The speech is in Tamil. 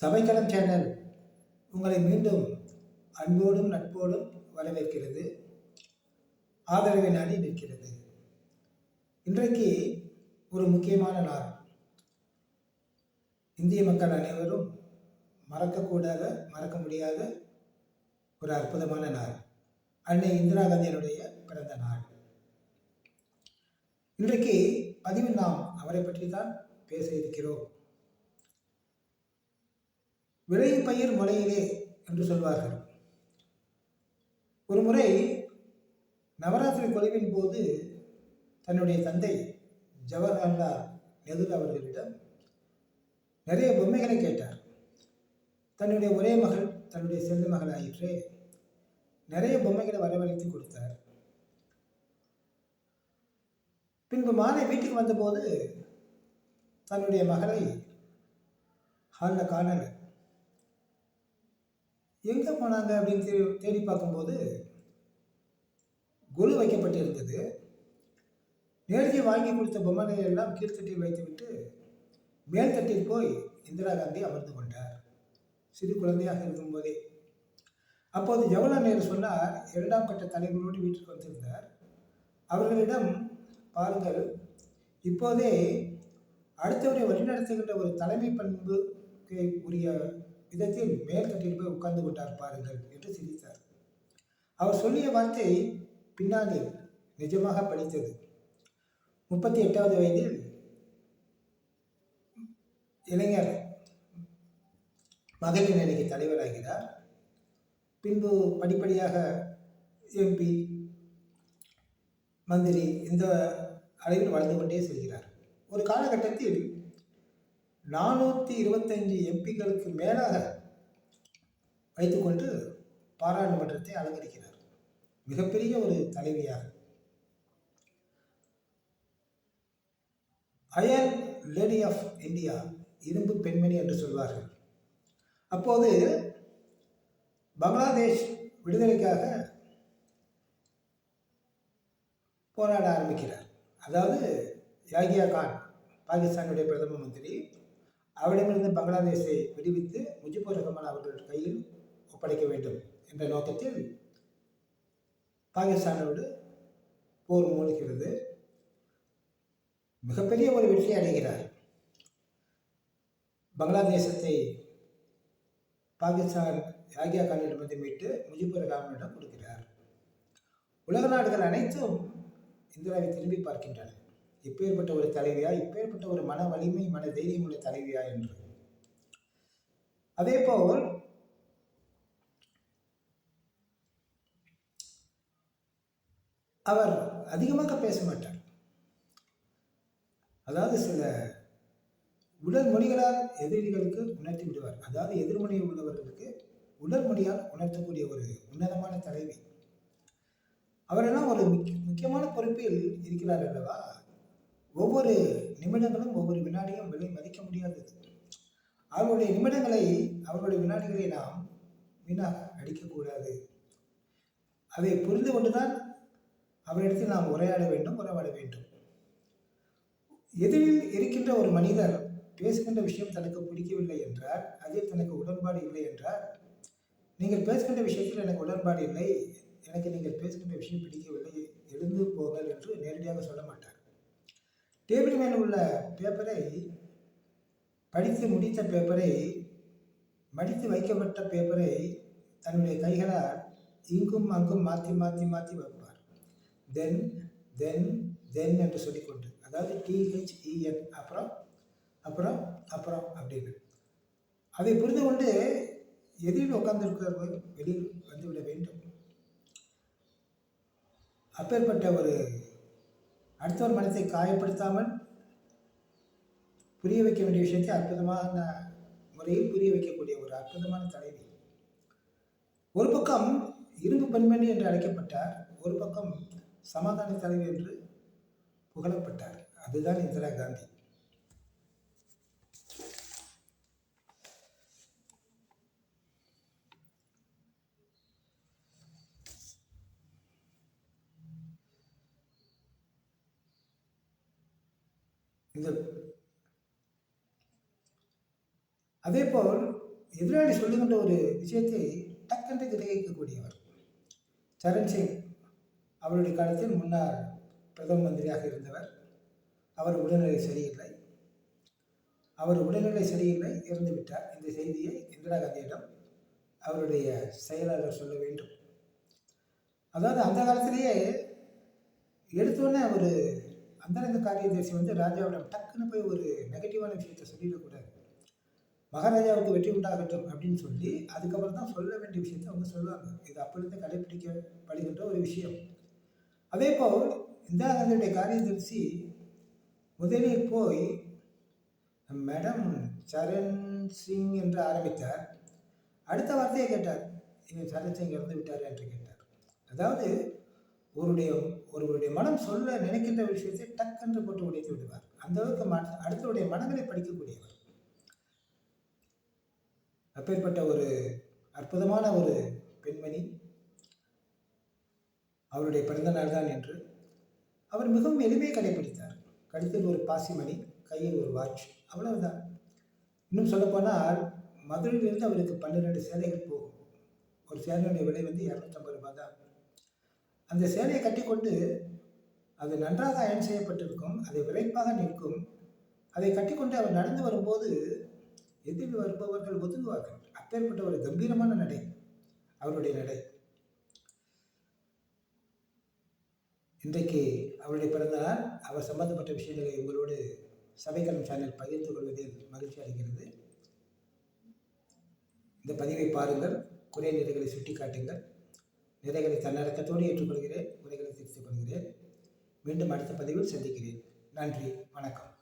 சபைக்களம் சேனல் உங்களை மீண்டும் அன்போடும் நட்போடும் வரவேற்கிறது. ஆதரவை நாடி நிற்கிறது. இன்றைக்கு ஒரு முக்கியமான நாள். இந்திய மக்கள் அனைவரும் மறக்கக்கூடாத மறக்க முடியாத ஒரு அற்புதமான நாள். அன்னை இந்திரா காந்தியினுடைய பிறந்த நாள். இன்றைக்கு பதிவில் நாம் அவரை பற்றி தான் பேச இருக்கிறோம். விளையும் பயிர் மலையிலே என்று சொல்வார்கள். ஒரு முறை நவராத்திரி கொலைவின் போது தன்னுடைய தந்தை ஜவஹர்லால் நெஹ்ரு அவர்களிடம் நிறைய பொம்மைகளை கேட்டார். தன்னுடைய ஒரே மகள் தன்னுடைய செல்ல மகள் ஆயிற்று நிறைய பொம்மைகளை வரவழைத்து கொடுத்தார். பின்பு மாலை வீட்டுக்கு வந்தபோது தன்னுடைய மகளை ஹாலில் காணலை எங்கே போனாங்க அப்படின்னு தே தேடி பார்க்கும்போது குழு வைக்கப்பட்டிருந்தது. நேரடி வாங்கி கொடுத்த பொம்மனை எல்லாம் கீழ்த்தட்டில் வைத்துவிட்டு மேல்தட்டில் போய் இந்திரா காந்தி அமர்ந்து கொண்டார். சிறு குழந்தையாக இருக்கும்போதே. அப்போது ஜவஹர்லால் நேரு சொன்னார் இரண்டாம் கட்ட தலைவரோடு வீட்டுக்கு வந்திருந்தார். அவர்களிடம் பாருங்கள் இப்போதே அடுத்தவரை வழிநடத்துகின்ற ஒரு தலைமை பண்புக்கு உரிய விதத்தில் மேல்தட்டில் போய் உட்கார்ந்து கொண்டார் பாருங்கள் என்று சிரித்தார். அவர் சொல்லிய வார்த்தை பின்னாளில் நிஜமாக படித்தது. முப்பத்தி எட்டாவது வயதில் இளைஞர் மகளிர் அணிக்கு தலைவராகிறார். பின்பு படிப்படியாக எம்பி மந்திரி இந்த அளவில் வளர்ந்து கொண்டே செல்கிறார். ஒரு காலகட்டத்தில் நானூற்றி இருபத்தஞ்சு எம்பிக்களுக்கு மேலாக வைத்துக்கொண்டு பாராளுமன்றத்தை அலங்கரிக்கிறார். மிகப்பெரிய ஒரு தலைவியாக. அயர் லேடி ஆஃப் இந்தியா இரும்பு பெண்மணி என்று சொல்வார்கள். அப்போது பங்களாதேஷ் விடுதலைக்காக போராட ஆரம்பிக்கிறார். அதாவது யாகியா கான் பாகிஸ்தானுடைய பிரதம மந்திரி அவரிடமிருந்து பங்களாதேஷை விடுவித்து முஜிபுர் ரஹ்மான் அவர்கள் கையில் ஒப்படைக்க வேண்டும் என்ற நோக்கத்தில் பாகிஸ்தானோடு போர் மூழ்கிறது மிகப்பெரிய ஒரு வெற்றி அடைகிறார். பங்களாதேசத்தை பாகிஸ்தான் யாகியா கானிடமிருந்து மீட்டு முஜிபுர் ரஹ்மானிடம் கொடுக்கிறார். உலக நாடுகள் அனைத்தும் இந்திராவை திரும்பி பார்க்கின்றன. இப்பேற்பட்ட ஒரு தலைவியா? இப்பேற்பட்ட ஒரு மன வலிமை மன தைரியம் உள்ள தலைவியா என்று. அதே போல் அவர் அதிகமாக பேச மாட்டார். அதாவது சில உடல் மொழிகளால் எதிரிகளுக்கு உணர்த்தி விடுவார். அதாவது எதிர்மொழியில் உள்ளவர்களுக்கு உடல் மொழியால் உணர்த்தக்கூடிய ஒரு உன்னதமான தலைவி. அவரெல்லாம் ஒரு முக்கியமான பொறுப்பில் இருக்கிறார் அல்லவா? ஒவ்வொரு நிமிடங்களும் ஒவ்வொரு வினாடியும் விலை மதிக்க முடியாதது அவர்களுடைய நிமிடங்களை அவர்களுடைய வினாடிகளை நாம் வீணாக அடிக்கக்கூடாது அதை புரிந்து கொண்டுதான் அவரிடத்தில் நாம் உரையாட வேண்டும் உறவாட வேண்டும். எதிரில் இருக்கின்ற ஒரு மனிதர் பேசுகின்ற விஷயம் தனக்கு பிடிக்கவில்லை என்றார் அதில் தனக்கு உடன்பாடு இல்லை என்றால் நீங்கள் பேசுகின்ற விஷயத்தில் எனக்கு உடன்பாடு இல்லை. எனக்கு நீங்கள் பேசுகின்ற விஷயம் பிடிக்கவில்லை. எழுந்து போங்கள் என்று நேரடியாக சொல்ல மாட்டார். டேபிள் மேல் உள்ள பேப்பரை படித்து முடித்த பேப்பரை மடித்து வைக்கப்பட்ட பேப்பரை தன்னுடைய கைகளால் இங்கும் அங்கும் மாற்றி மாற்றி மாற்றி வைப்பார். தென் தென் தென் என்று சொல்லிக்கொண்டு அதாவது டிஹெச்இஎன் அப்புறம் அப்புறம் அப்புறம் அப்படின்னு. அதை புரிந்து கொண்டு எதிரில் உட்கார்ந்துருக்கிறவர்கள் வெளியில் வந்துவிட வேண்டும். அப்பேற்பட்ட ஒரு அடுத்தவர் மனத்தை காயப்படுத்தாமல் புரிய வைக்க வேண்டிய விஷயத்தை அற்புதமான முறையில் புரிய வைக்கக்கூடிய ஒரு அற்புதமான தலைவி. ஒரு பக்கம் இரும்பு பெண்மணி என்று அழைக்கப்பட்டார் ஒரு பக்கம் சமாதான தலைவி என்று புகழப்பட்டார். அதுதான் இந்திரா காந்தி. இந்த அதேபோல் எதிராளி சொல்லுகின்ற ஒரு விஷயத்தை டக்கென்று கிரகிக்கக்கூடியவர். சரண் சிங் அவருடைய காலத்தில் முன்னாள் பிரதம மந்திரியாக இருந்தவர். அவர் உடல்நிலை சரியில்லை. அவர் உடல்நிலை சரியில்லை இறந்துவிட்டார் இந்த செய்தியை இந்திரா காந்தியிடம் அவருடைய செயலாளர் சொல்ல வேண்டும். அதாவது அந்த காலத்திலேயே எடுத்தோடனே ஒரு அந்தரங்க காரியதர்சி வந்து ராஜாவிடம் டக்குன்னு போய் ஒரு நெகட்டிவான விஷயத்தை சொல்லிடக்கூடாது மகாராஜாவுக்கு வெற்றி உண்டாகட்டும் அப்படின்னு சொல்லி அதுக்கப்புறம் தான் சொல்ல வேண்டிய விஷயத்தை அவங்க சொல்லுவாங்க. இது அப்பொழுது கடைபிடிக்கப்படுகின்ற ஒரு விஷயம். அதே போல் இந்திரா காந்தியுடைய காரியதர்சி முதலில் போய் மேடம் சரண் சிங் என்று ஆரம்பித்தார். அடுத்த வார்த்தையை கேட்டார். இவர் சரண் சிங் இறந்து விட்டார்? என்று கேட்டார். அதாவது ஒருடைய ஒருவருடைய மனம் சொல்ல நினைக்கின்ற விஷயத்தை டக்கென்று போட்டு உடைத்து விடுவார். அந்த அளவுக்கு மன அடுத்தவருடைய மனங்களை படிக்கக்கூடியவர். அப்பேற்பட்ட ஒரு அற்புதமான ஒரு பெண்மணி அவருடைய பிறந்த நாள் தான் என்று அவர் மிகவும் எளிமையை கடைபிடித்தார் கழுத்தில் ஒரு பாசிமணி கையில் ஒரு வாட்ச் அவ்வளவுதான். இன்னும் சொல்லப்போனால் மதுரையிலிருந்து அவருக்கு பன்னிரெண்டு சேலைகள் போகும் ஒரு சேலையுடைய விலை வந்து இரநூத்தம்பது ரூபாய் தான். அந்த சேலையை கட்டிக்கொண்டு அது நன்றாக அயன் செய்யப்பட்டிருக்கும் அதை விரைப்பாக நிற்கும். அதை கட்டிக்கொண்டு அவர் நடந்து வரும்போது எதிரில் வருபவர்கள் ஒதுங்குவார்கள். அப்பேற்பட்ட ஒரு கம்பீரமான நடை அவருடைய நடை. இன்றைக்கு அவருடைய பிறந்தநாள். அவர் சம்பந்தப்பட்ட விஷயங்களை உங்களோடு சபைக்கலம் சேனல் பகிர்ந்து கொள்வதில் மகிழ்ச்சி அடைகிறது. இந்த பதிவை பாருங்கள் குறை நிறைகளை சுட்டி காட்டுங்கள் நிறைகளை தன்னடக்கத்தோடு ஏற்றுக்கொள்கிறேன் உரைகளை திருத்திக் கொள்கிறேன். மீண்டும் அடுத்த பதிவில் சந்திக்கிறேன். நன்றி வணக்கம்.